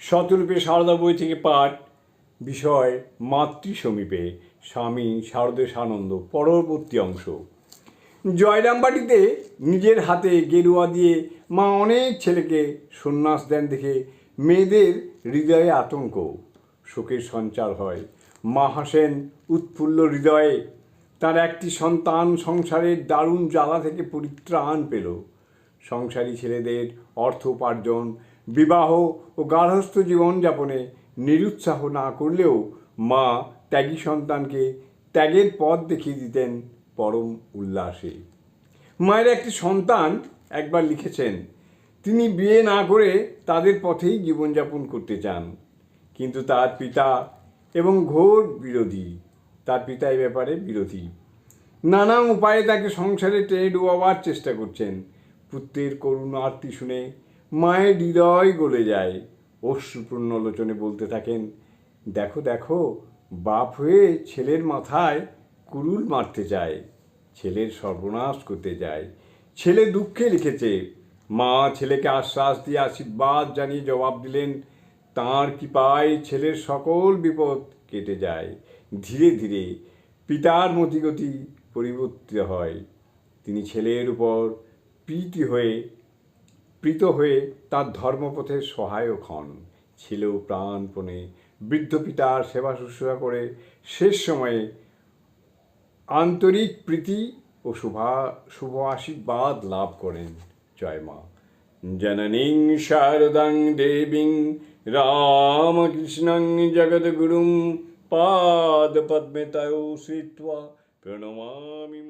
শতরূপে সারদা বই থেকে পাঠ, বিষয় মাতৃ সমীপে স্বামী শারদেশ আনন্দ পরবর্তী অংশ। জয়রামবাটিতে নিজের হাতে গেরুয়া দিয়ে মা অনেক ছেলেকে সন্ন্যাস দেন দেখে মেয়েদের হৃদয়ে আতঙ্ক। শোকের সঞ্চার হয়। মা হাসেন উৎফুল্ল হৃদয়ে। তার একটি সন্তান সংসারের দারুণ জ্বালা থেকে পরিত্রাণ পেল। সংসারী ছেলেদের অর্থ উপার্জন বিবাহ ও গার্হস্থ্য জীবনযাপনে নিরুৎসাহ না করলেও মা ত্যাগী সন্তানকে ত্যাগের পথ দেখিয়ে দিতেন পরম উল্লাসে। মায়ের একটি সন্তান একবার লিখেছেন, তিনি বিয়ে না করে তাদের পথেই জীবনযাপন করতে চান। কিন্তু তার পিতা এবং ঘোর বিরোধী, তার পিতা এই ব্যাপারে বিরোধী। নানা উপায়ে তাকে সংসারে টেনে ডুবাবার চেষ্টা করছেন। পুত্রের করুণ আরতি শুনে মায়ের হৃদয় গলে যায়। অশ্রুপূর্ণ লোচনে বলতে থাকেন, দেখো দেখো, বাপ হয়ে ছেলের মাথায় কুরুল মারতে চায় ছেলের সর্বনাশ করতে যায়। ছেলে দুঃখে লিখেছে, মা ছেলেকে আশ্বাস দিয়ে আশীর্বাদ জানিয়ে জবাব দিলেন, তাঁর কৃপায় ছেলের সকল বিপদ কেটে যায়। ধীরে ধীরে পিতার মতিগতি পরিবর্তিত হয়। তিনি ছেলের উপর প্রীতি হয়ে প্রীত হয়ে তার ধর্মপথের সহায়ক হন। ছেলেও প্রাণপণে বৃদ্ধ পিতার সেবা শুশ্রূষা করে শেষ সময়ে আন্তরিক প্রীতি ও শুভা, শুভ আশীর্বাদ লাভ করেন। জয় মা। জননীং শারদাং দেবীং রামকৃষ্ণং জগদ্গুরুং পাদপদ্মে তয়ো শ্রিত্বা প্রণমামি